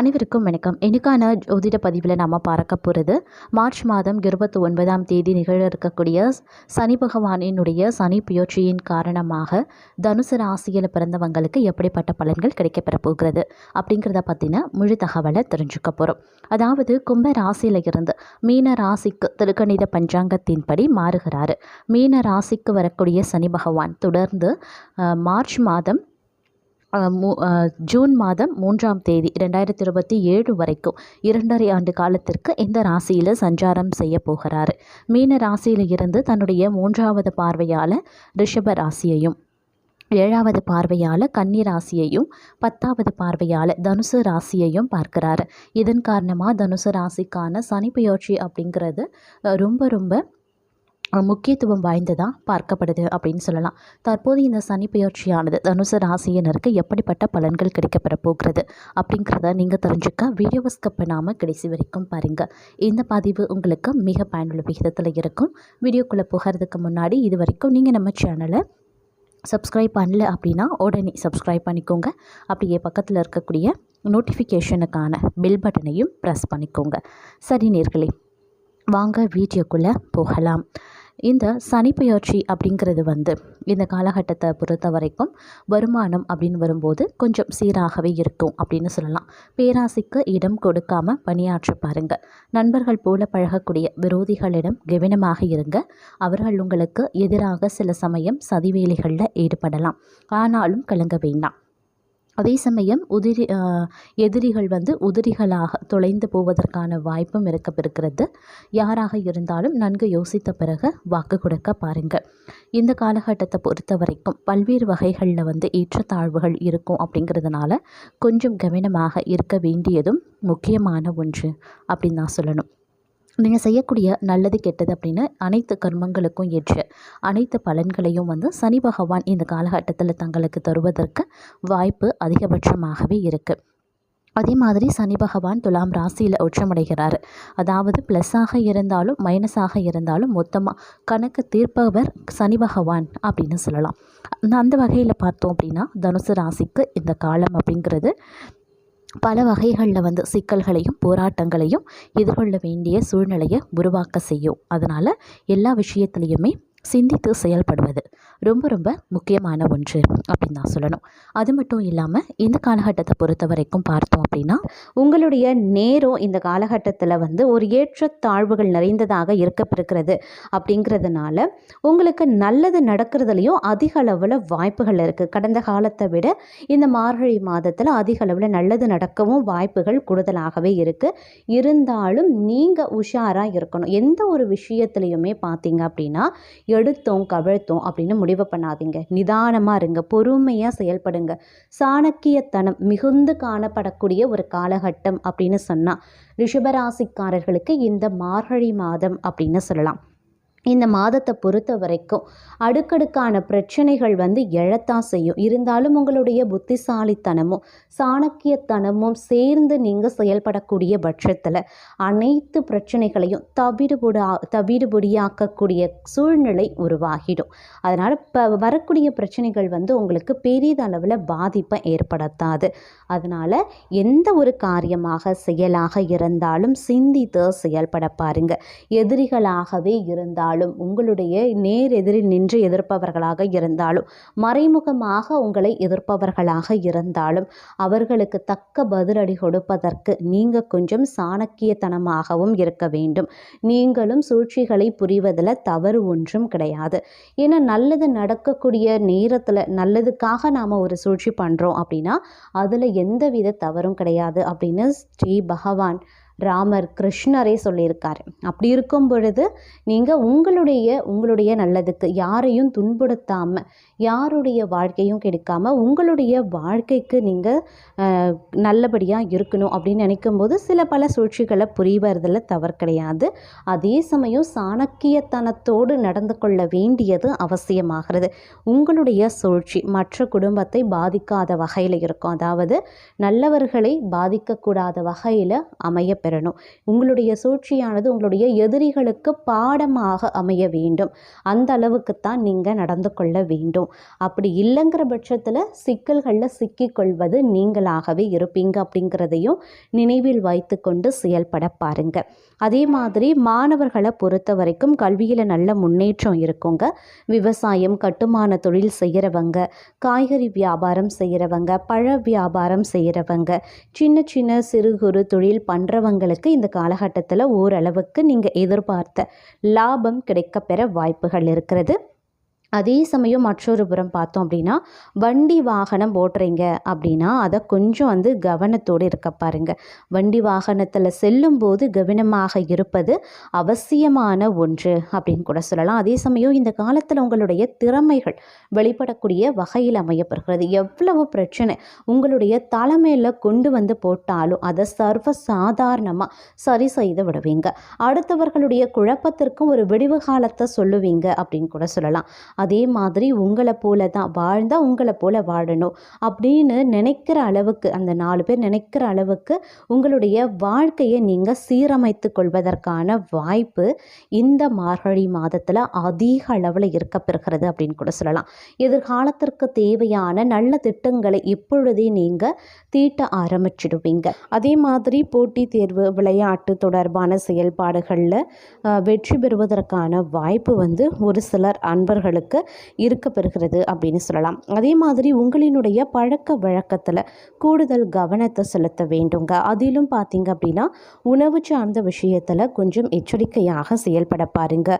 அனைவருக்கும் வணக்கம். இன்னைக்கான ஜோதிட பதிவில் நாம் பார்க்க போகிறது மார்ச் மாதம் இருபத்தி ஒன்பதாம் தேதி நிகழ இருக்கக்கூடிய சனி பகவானினுடைய சனி புயற்சியின் காரணமாக தனுசு ராசியில் பிறந்தவங்களுக்கு எப்படிப்பட்ட பலன்கள் கிடைக்கப்பெற போகிறது அப்படிங்கிறத பற்றின முழு தகவலை தெரிஞ்சுக்க போகிறோம் அதாவது கும்ப ராசியில் இருந்து மீன ராசிக்கு திருக்கணித பஞ்சாங்கத்தின்படி மாறுகிறாரு. மீன ராசிக்கு வரக்கூடிய சனி பகவான் தொடர்ந்து மார்ச் மாதம் ஜூன் மாதம் மூன்றாம் தேதி ரெண்டாயிரத்தி இருபத்தி ஏழு வரைக்கும் இரண்டரை ஆண்டு காலத்திற்கு இந்த ராசியில் சஞ்சாரம் செய்ய போகிறார். மீன ராசியில் இருந்து தன்னுடைய மூன்றாவது பார்வையால் ரிஷப ராசியையும் ஏழாவது பார்வையால் கன்னி ராசியையும் பத்தாவது பார்வையால் தனுசு ராசியையும் பார்க்கிறாரு. இதன் காரணமாக தனுசு ராசிக்கான சனி பெயர்ச்சி அப்படிங்கிறது ரொம்ப ரொம்ப முக்கியத்துவம் வாய்ந்ததாக பார்க்கப்படுது அப்படின்னு சொல்லலாம். தற்போது இந்த சனி பெயர்ச்சியானது தனுசு ராசியினருக்கு எப்படிப்பட்ட பலன்கள் கிடைக்கப்பெற போகிறது அப்படிங்கிறத நீங்கள் தெரிஞ்சுக்க வீடியோவை ஸ்கிப் பண்ணாமல் கடைசி வரைக்கும் பாருங்கள் இந்த பதிவு உங்களுக்கு மிக பயனுள்ள விகிதத்தில் இருக்கும். வீடியோக்குள்ளே போகிறதுக்கு முன்னாடி இது வரைக்கும் நீங்கள் நம்ம சேனலை சப்ஸ்கிரைப் பண்ணல அப்படின்னா உடனே சப்ஸ்கிரைப் பண்ணிக்கோங்க. அப்படியே பக்கத்தில் இருக்கக்கூடிய நோட்டிஃபிகேஷனுக்கான பில் பட்டனையும் ப்ரெஸ் பண்ணிக்கோங்க. சரி நேர்களே வாங்க வீடியோக்குள்ளே போகலாம். இந்த சனிப்பெயர்ச்சி அப்படிங்கிறது வந்து இந்த காலகட்டத்தை பொறுத்த வரைக்கும் வருமானம் அப்படின்னு வரும்போது கொஞ்சம் சீராகவே இருக்கும் அப்படின்னு சொல்லலாம். பேராசைக்கு இடம் கொடுக்காம பணியாற்ற பாருங்க. நண்பர்கள் போல பழகக்கூடிய விரோதிகளிடம் கவனமாக இருங்க. அவர்கள் உங்களுக்கு எதிராக சில சமயம் சதிவேலைகளில் ஈடுபடலாம். ஆனாலும் கலங்க வேண்டாம். அதே சமயம் உதிரி எதிரிகள் வந்து உதிரிகளாக தொலைந்து போவதற்கான வாய்ப்பும் இருக்கப்பெறுகிறது. யாராக இருந்தாலும் நன்கு யோசித்த பிறகு வாக்கு கொடுக்க பாருங்கள். இந்த காலகட்டத்தை பொறுத்த வரைக்கும் பல்வேறு வகைகளில் வந்து ஏற்றத்தாழ்வுகள் இருக்கும் அப்படிங்கிறதுனால கொஞ்சம் கவனமாக இருக்க வேண்டியதும் முக்கியமான ஒன்று அப்படின்னு நான் சொல்லணும். நீங்கள் செய்யக்கூடிய நல்லது கெட்டது அப்படின்னு அனைத்து கர்மங்களுக்கும் ஏற்ற அனைத்து பலன்களையும் வந்து சனி பகவான் இந்த காலகட்டத்தில் தங்களுக்கு தருவதற்கு வாய்ப்பு அதிகபட்சமாகவே இருக்குது அதே மாதிரி சனி பகவான் துலாம் ராசியில் உச்சமடைகிறார். அதாவது ப்ளஸ்ஸாக இருந்தாலும் மைனஸாக இருந்தாலும் மொத்தமாக கணக்கு தீர்ப்பவர் சனி பகவான் அப்படின்னு சொல்லலாம். அந்த- அந்த வகையில் பார்த்தோம் அப்படின்னா தனுசு ராசிக்கு இந்த காலம் அப்படிங்கிறது பல வகைகளில் வந்து சிக்கல்களையும் போராட்டங்களையும் எதிர்கொள்ள வேண்டிய சூழ்நிலையை உருவாக்க செய்யும். அதனால் எல்லா விஷயத்துலையுமே சிந்தித்து செயல்படுவது. ரொம்ப ரொம்ப முக்கியமான ஒன்று அப்படின்னு தான் சொல்லணும். அது மட்டும் இல்லாமல் இந்த காலகட்டத்தை பொறுத்த வரைக்கும் பார்த்தோம் அப்படின்னா உங்களுடைய நேரம் இந்த காலகட்டத்தில் வந்து ஒரு ஏற்றத்தாழ்வுகள் நிறைந்ததாக இருக்கப்பெறுகிறது அப்படிங்கிறதுனால உங்களுக்கு நல்லது நடக்கிறதுலையும் அதிக அளவில் வாய்ப்புகள் இருக்குது கடந்த காலத்தை விட இந்த மார்கழி மாதத்தில் அதிக அளவில் நல்லது நடக்கவும் வாய்ப்புகள் கூடுதலாகவே இருக்குது இருந்தாலும் நீங்கள் உஷாராக இருக்கணும். எந்த ஒரு விஷயத்துலையுமே பார்த்தீங்க அப்படின்னா எடுத்தோம் கவிழ்த்தோம் அப்படின்னு முடிவு பண்ணாதீங்க. நிதானமாக இருங்க. பொறுமையாக செயல்படுங்க. சாணக்கியத்தனம் மிகுந்து காணப்படக்கூடிய ஒரு காலகட்டம் அப்படின்னு சொன்னால் ரிஷபராசிக்காரர்களுக்கு இந்த மார்கழி மாதம் அப்படின்னு சொல்லலாம். இந்த மாதத்தை பொறுத்த வரைக்கும் அடுக்கடுக்கான பிரச்சனைகள் வந்து எழத்தான் செய்யும். இருந்தாலும் உங்களுடைய புத்திசாலித்தனமும் சாணக்கியத்தனமும் சேர்ந்து நீங்கள் செயல்படக்கூடிய பட்சத்தில் அனைத்து பிரச்சனைகளையும் தவிடுபுடா தவிடுபொடியாக்கக்கூடிய சூழ்நிலை உருவாகிடும். அதனால் இப்போ வரக்கூடிய பிரச்சனைகள் வந்து உங்களுக்கு பெரிதளவில் பாதிப்பை ஏற்படுத்தாது. அதனால் எந்த ஒரு காரியமாக செயலாக இருந்தாலும் சிந்தித்து செயல்பட பாருங்க. எதிரிகளாகவே இருந்தாலும் உங்களுடைய நேர் எதிரில் நின்று எதிர்ப்பவர்களாக இருந்தாலும் மறைமுகமாக உங்களை எதிர்ப்பவர்களாக இருந்தாலும் அவர்களுக்கு தக்க பதிலடி கொடுப்பதற்கு நீங்கள் கொஞ்சம் சாணக்கியத்தனமாகவும் இருக்க வேண்டும். நீங்களும் சூழ்ச்சிகளை புரிவதில் தவறு ஒன்றும் கிடையாது. ஏன்னா நல்லது நடக்கக்கூடிய நேரத்தில் நல்லதுக்காக நாம் ஒரு சூழ்ச்சி பண்ணுறோம் அப்படின்னா அதில் எந்தவித தவறும் கிடையாது அப்படின்னு ஸ்ரீ பகவான் ராமர் கிருஷ்ணரே சொல்லியிருக்காரு. அப்படி இருக்கும் பொழுது நீங்கள் உங்களுடைய உங்களுடைய நல்லதுக்கு யாரையும் துன்புறுத்தாமல் யாருடைய வாழ்க்கையும் கெடுக்காமல் உங்களுடைய வாழ்க்கைக்கு நீங்கள் நல்லபடியாக இருக்கணும் அப்படின்னு நினைக்கும்போது சில பல சூழ்ச்சிகளை புரிவதில் தவறு கிடையாது. அதே சமயம் சாணக்கியத்தனத்தோடு நடந்து கொள்ள வேண்டியது அவசியமாகிறது. உங்களுடைய சூழ்ச்சி மற்ற குடும்பத்தை பாதிக்காத வகையில் இருக்கும். அதாவது நல்லவர்களை பாதிக்கக்கூடாத வகையில் அமைய பெறணும் உங்களுடைய சூழ்ச்சியானது உங்களுடைய எதிரிகளுக்கு பாடமாக அமைய வேண்டும். அந்த அளவுக்குத்தான் நீங்கள் நடந்து கொள்ள வேண்டும். அப்படி இல்லைங்கிற பட்சத்தில் சிக்கல்களில் சிக்கிக்கொள்வது நீங்களாகவே இருப்பீங்க அப்படிங்கிறதையும் நினைவில் வைத்து கொண்டு செயல்பட பாருங்க. அதே மாதிரி மாணவர்களை பொறுத்த வரைக்கும் கல்வியில் நல்ல முன்னேற்றம் இருக்குங்க. விவசாயம் கட்டுமான தொழில் செய்கிறவங்க காய்கறி வியாபாரம் செய்கிறவங்க பழ வியாபாரம் செய்கிறவங்க சின்ன சின்ன சிறு குறு தொழில் பண்ணுறவங்களுக்கு இந்த காலகட்டத்தில் ஓரளவுக்கு நீங்கள் எதிர்பார்த்த லாபம் கிடைக்கப்பெற வாய்ப்புகள் இருக்கிறது. அதே சமயம் மற்றொரு புறம் பார்த்தோம் அப்படின்னா வண்டி வாகனம் ஓட்டுறீங்க அப்படின்னா அதை கொஞ்சம் வந்து கவனத்தோடு இருக்க பாருங்கள் வண்டி வாகனத்தில் செல்லும்போது கவனமாக இருப்பது அவசியமான ஒன்று அப்படின்னு கூட சொல்லலாம். அதே சமயம் இந்த காலத்தில் உங்களுடைய திறமைகள் வெளிப்படக்கூடிய வகையில் அமையப்படுகிறது எவ்வளவு பிரச்சனை உங்களுடைய தலைமையில் கொண்டு வந்து போட்டாலும் அதை சர்வ சாதாரணமாக சரி செய்து விடுவீங்க. அடுத்தவர்களுடைய குழப்பத்திற்கும் ஒரு விடிவு காலத்தை சொல்லுவீங்க அப்படின்னு கூட சொல்லலாம். அதே மாதிரி உங்களை போல தான் வாழ்ந்தால் உங்களை போல வாழணும் அப்படின்னு நினைக்கிற அளவுக்கு அந்த நாலு பேர் நினைக்கிற அளவுக்கு உங்களுடைய வாழ்க்கையை நீங்கள் சீரமைத்து கொள்வதற்கான வாய்ப்பு இந்த மார்கழி மாதத்தில் அதிக அளவில் இருக்க பெறுகிறது அப்படின்னு கூட சொல்லலாம். எதிர்காலத்திற்கு தேவையான நல்ல திட்டங்களை இப்பொழுதே நீங்கள் தீட்ட ஆரம்பிச்சிடுவீங்க. அதே மாதிரி போட்டித் தேர்வு விளையாட்டு தொடர்பான செயல்பாடுகளில் வெற்றி பெறுவதற்கான வாய்ப்பு வந்து ஒரு சிலர் அன்பர்களுக்கு இருக்க பெறுகிறது அப்படின்னு சொல்லலாம். அதே மாதிரி உங்களினுடைய பழக்க வழக்கத்தில் கூடுதல் கவனத்தை செலுத்த வேண்டுங்க. அதிலும் பார்த்தீங்க அப்படின்னா உணவு சார்ந்த விஷயத்தில் கொஞ்சம் எச்சரிக்கையாக செயல்பட பாருங்க.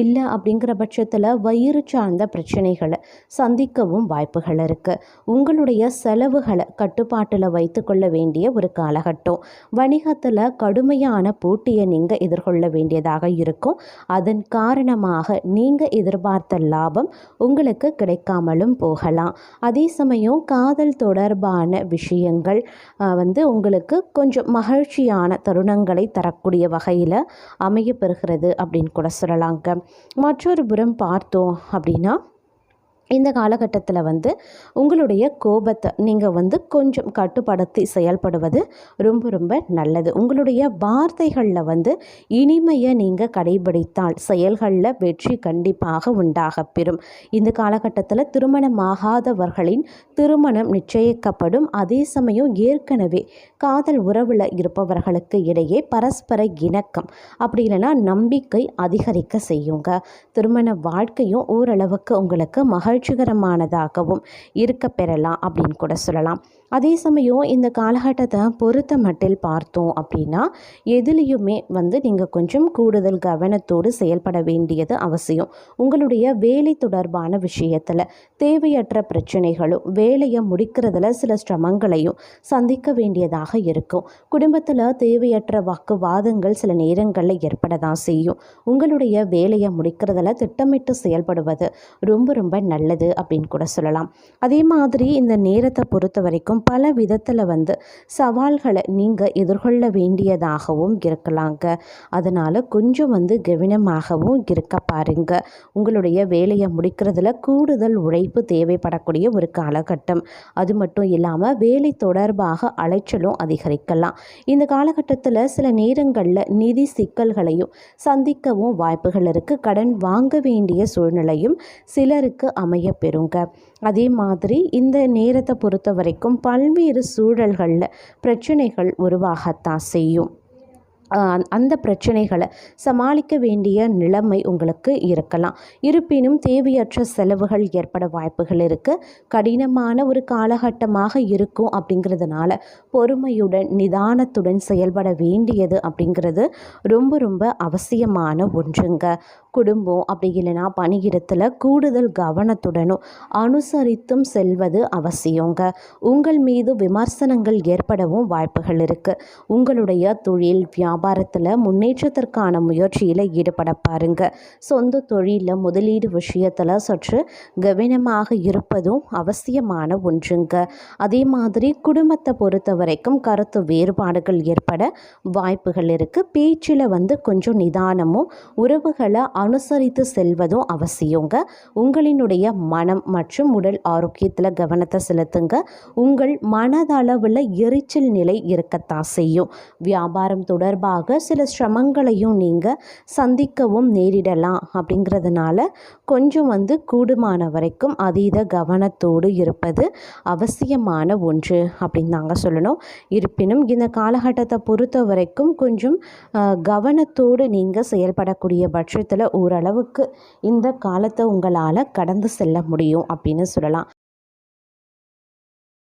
இல்லை அப்படிங்கிற பட்சத்தில் வயிறு சார்ந்த பிரச்சனைகளை சந்திக்கவும் வாய்ப்புகள் இருக்குது உங்களுடைய செலவுகளை கட்டுப்பாட்டில் வைத்துக்கொள்ள வேண்டிய ஒரு காலகட்டம். வணிகத்தில் கடுமையான போட்டியை நீங்கள் எதிர்கொள்ள வேண்டியதாக இருக்கும். அதன் காரணமாக நீங்கள் எதிர்பார்த்த லாபம் உங்களுக்கு கிடைக்காமலும் போகலாம். அதே சமயம் காதல் தொடர்பான விஷயங்கள் வந்து உங்களுக்கு கொஞ்சம் மகிழ்ச்சியான தருணங்களை தரக்கூடிய வகையில் அமையப்பெறுகிறது அப்படின்னு கூட சொல்லலாங்க. மற்றொரு புறம் பார்த்தோம் அப்படின்னா இந்த காலகட்டத்தில் வந்து உங்களுடைய கோபத்தை நீங்கள் வந்து கொஞ்சம் கட்டுப்படுத்தி செயல்படுவது ரொம்ப ரொம்ப நல்லது. உங்களுடைய வார்த்தைகளில் வந்து இனிமையை நீங்கள் கடைபிடித்தால் செயல்களில் வெற்றி கண்டிப்பாக உண்டாக பெறும். இந்த காலகட்டத்தில் திருமணமாகாதவர்களின் திருமணம் நிச்சயிக்கப்படும். அதே சமயம் ஏற்கனவே காதல் உறவில் இருப்பவர்களுக்கு இடையே பரஸ்பர இணக்கம். அப்படி இல்லைன்னா நம்பிக்கை அதிகரிக்க செய்யுங்க. திருமண வாழ்க்கையும் ஓரளவுக்கு உங்களுக்கு மகிழ்ச்சிகரமானதாகவும் இருக்க பெறலாம் அப்படின்னு கூட சொல்லலாம். அதே சமயம் இந்த காலகட்டத்தை பொறுத்த மட்டில் பார்த்தோம் அப்படின்னா எதுலேயுமே வந்து நீங்கள் கொஞ்சம் கூடுதல் கவனத்தோடு செயல்பட வேண்டியது அவசியம். உங்களுடைய வேலை தொடர்பான விஷயத்தில் தேவையற்ற பிரச்சனைகளும் வேலையை முடிக்கிறதுல சில சிரமங்களையும் சந்திக்க வேண்டியதாக இருக்கும். குடும்பத்தில் தேவையற்ற வாக்குவாதங்கள் சில நேரங்களில் ஏற்பட தான் செய்யும். உங்களுடைய வேலையை முடிக்கிறதுல திட்டமிட்டு செயல்படுவது ரொம்ப ரொம்ப நல்ல நல்லது அப்படின்னு கூட சொல்லலாம். அதே மாதிரி இந்த நேரத்தை பொறுத்த வரைக்கும் பல விதத்தில் வந்து சவால்களை நீங்கள் எதிர்கொள்ள வேண்டியதாகவும் இருக்கலாங்க. அதனால் கொஞ்சம் வந்து கவனமாகவும் இருக்க பாருங்க. உங்களுடைய வேலையை முடிக்கிறதுல கூடுதல் உழைப்பு தேவைப்படக்கூடிய ஒரு காலகட்டம். அது மட்டும் இல்லாமல் வேலை தொடர்பாக அலைச்சலும் அதிகரிக்கலாம். இந்த காலகட்டத்தில் சில நேரங்களில் நிதி சிக்கல்களையும் சந்திக்கவும் வாய்ப்புகள் இருக்குது கடன் வாங்க வேண்டிய சூழ்நிலையும் சிலருக்கு அமைய பெறுங்க. அதே மாதிரி இந்த நேரத்தை பொறுத்த வரைக்கும் பல்வேறு சூழல்களில் பிரச்சனைகள் உருவாகத்தான் செய்யும். அந்த பிரச்சனைகளை சமாளிக்க வேண்டிய நிலைமை உங்களுக்கு இருக்கலாம். இருப்பினும் தேவையற்ற செலவுகள் ஏற்பட வாய்ப்புகள் இருக்குது கடினமான ஒரு காலகட்டமாக இருக்கும் அப்படிங்கிறதுனால பொறுமையுடன் நிதானத்துடன் செயல்பட வேண்டியது அப்படிங்கிறது ரொம்ப ரொம்ப அவசியமான ஒன்றுங்க. குடும்பம் அப்படி இல்லைன்னா பணியிடத்தில் கூடுதல் கவனத்துடனும் அனுசரித்தும் செல்வது அவசியங்க. உங்கள் மீது விமர்சனங்கள் ஏற்படவும் வாய்ப்புகள் இருக்குது உங்களுடைய தொழில் வியாபாரத்தில் முன்னேற்றத்திற்கான முயற்சியில் ஈடுபட பாருங்க. சொந்த தொழிலில் முதலீடு விஷயத்தில் சற்று கவனமாக இருப்பதும் அவசியமான ஒன்றுங்க. அதே மாதிரி குடும்பத்தை பொறுத்த வரைக்கும் கருத்து வேறுபாடுகள் ஏற்பட வாய்ப்புகள் இருக்குது பேச்சில் வந்து கொஞ்சம் நிதானமும் உறவுகளை அனுசரித்து செல்வதும் அவசியங்க. உங்களினுடைய மனம் மற்றும் உடல் ஆரோக்கியத்தில் கவனத்தை செலுத்துங்க. உங்கள் மனதளவில் எரிச்சல் நிலை இருக்கத்தான் செய்யும். வியாபாரம் தொடர்பாக சில சிரமங்களையும் நீங்கள் சந்திக்கவும் நேரிடலாம் அப்படிங்கிறதுனால கொஞ்சம் வந்து கூடுமான வரைக்கும் அதீத கவனத்தோடு இருப்பது அவசியமான ஒன்று அப்படின்னு தாங்க சொல்லணும். இருப்பினும் இந்த காலகட்டத்தை பொறுத்த வரைக்கும் கொஞ்சம் கவனத்தோடு நீங்கள் செயல்படக்கூடிய பட்சத்தில் ஓரளவுக்கு இந்த காலத்தை உங்களால் கடந்து செல்ல முடியும் அப்படின்னு சொல்லலாம்.